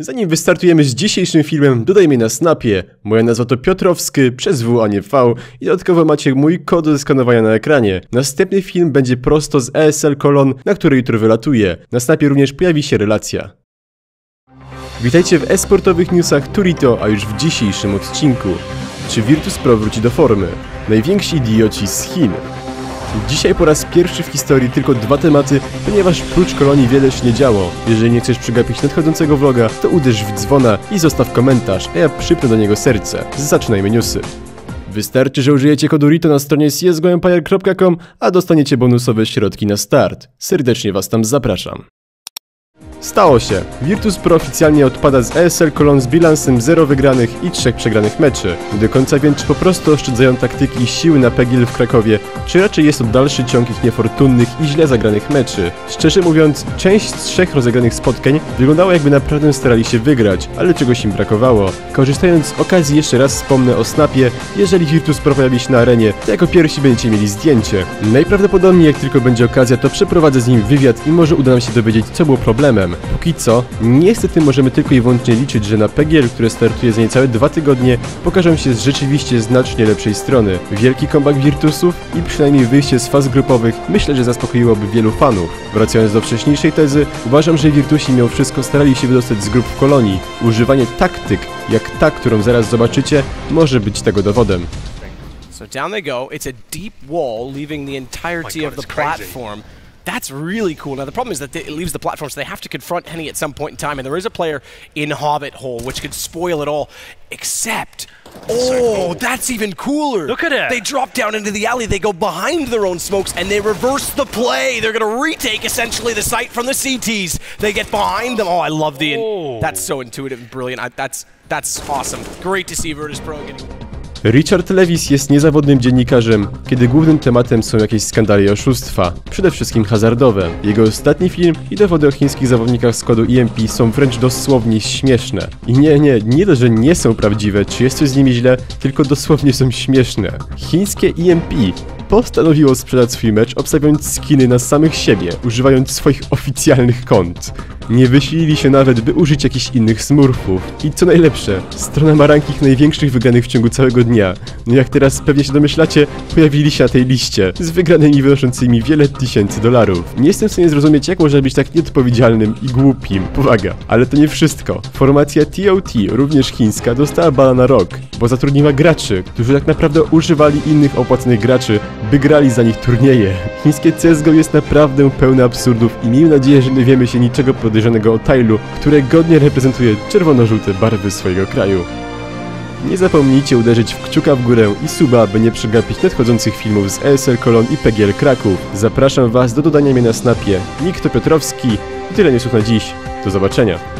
Zanim wystartujemy z dzisiejszym filmem, dodaj mnie na Snapie. Moja nazwa to Piotrowski przez W, a nie V i dodatkowo macie mój kod do skanowania na ekranie. Następny film będzie prosto z ESL Kolon, na który jutro wylatuje. Na Snapie również pojawi się relacja. Witajcie w esportowych newsach Turito, a już w dzisiejszym odcinku. Czy Virtus Pro wróci do formy? Najwięksi idioci z Chin. Dzisiaj po raz pierwszy w historii tylko dwa tematy, ponieważ prócz kolonii wiele się nie działo. Jeżeli nie chcesz przegapić nadchodzącego vloga, to uderz w dzwona i zostaw komentarz, a ja przypnę do niego serce. Zaczynajmy newsy. Wystarczy, że użyjecie kodu RITO na stronie csgoempire.com, a dostaniecie bonusowe środki na start. Serdecznie Was tam zapraszam. Stało się. Virtus Pro oficjalnie odpada z ESL Kolon z bilansem 0 wygranych i 3 przegranych meczy. Do końca czy po prostu oszczędzają taktyki i siły na Pegil w Krakowie, czy raczej jest to dalszy ciąg ich niefortunnych i źle zagranych meczy. Szczerze mówiąc, część z trzech rozegranych spotkań wyglądała jakby naprawdę starali się wygrać, ale czegoś im brakowało. Korzystając z okazji jeszcze raz wspomnę o Snapie, jeżeli Virtus Pro pojawi się na arenie, to jako pierwsi będziecie mieli zdjęcie. Najprawdopodobniej jak tylko będzie okazja, to przeprowadzę z nim wywiad i może uda nam się dowiedzieć, co było problemem. Póki co, niestety możemy tylko i wyłącznie liczyć, że na PGL, które startuje za niecałe dwa tygodnie, pokażą się z rzeczywiście znacznie lepszej strony. Wielki comeback Virtusów i przynajmniej wyjście z faz grupowych myślę, że zaspokoiłoby wielu fanów. Wracając do wcześniejszej tezy, uważam, że Virtusi mimo wszystko starali się wydostać z grup w kolonii. Używanie taktyk, jak ta, którą zaraz zobaczycie, może być tego dowodem. So down they go. It's a deep wall, leaving the entirety God, of the platform. That's really cool. Now the problem is that it leaves the platform, so they have to confront Henny at some point in time, and there is a player in Hobbit Hole which could spoil it all. Except, oh, that's even cooler. Look at it. They drop down into the alley. They go behind their own smokes, and they reverse the play. They're going to retake essentially the site from the CTs. They get behind them. Oh, I love the. Oh. That's so intuitive and brilliant. I, that's that's awesome. Great to see Virtus Pro getting. Richard Lewis jest niezawodnym dziennikarzem, kiedy głównym tematem są jakieś skandale i oszustwa, przede wszystkim hazardowe. Jego ostatni film i dowody o chińskich zawodnikach z kodu EMP są wręcz dosłownie śmieszne. I nie, nie, nie to, że nie są prawdziwe, czy jest coś z nimi źle, tylko dosłownie są śmieszne. Chińskie EMP postanowiło sprzedać swój mecz, obstawiając skiny na samych siebie, używając swoich oficjalnych kont. Nie wysilili się nawet, by użyć jakichś innych smurfów. I co najlepsze, strona ma ranking największych wygranych w ciągu całego dnia. No jak teraz pewnie się domyślacie, pojawili się na tej liście, z wygranymi wynoszącymi wiele tysięcy dolarów. Nie jestem w stanie zrozumieć, jak można być tak nieodpowiedzialnym i głupim, powaga. Ale to nie wszystko. Formacja TOT, również chińska, dostała bana na rok, bo zatrudniła graczy, którzy tak naprawdę używali innych opłaconych graczy, by grali za nich turnieje. Chińskie CSGO jest naprawdę pełne absurdów i miejmy nadzieję, że nie wiemy się niczego podejrzanego o Tailu, które godnie reprezentuje czerwono-żółte barwy swojego kraju. Nie zapomnijcie uderzyć w kciuka w górę i suba, by nie przegapić nadchodzących filmów z ESL Kolon i PGL Kraków. Zapraszam Was do dodania mnie na snapie. Nick to Piotrowski. Tyle newsów na dziś. Do zobaczenia.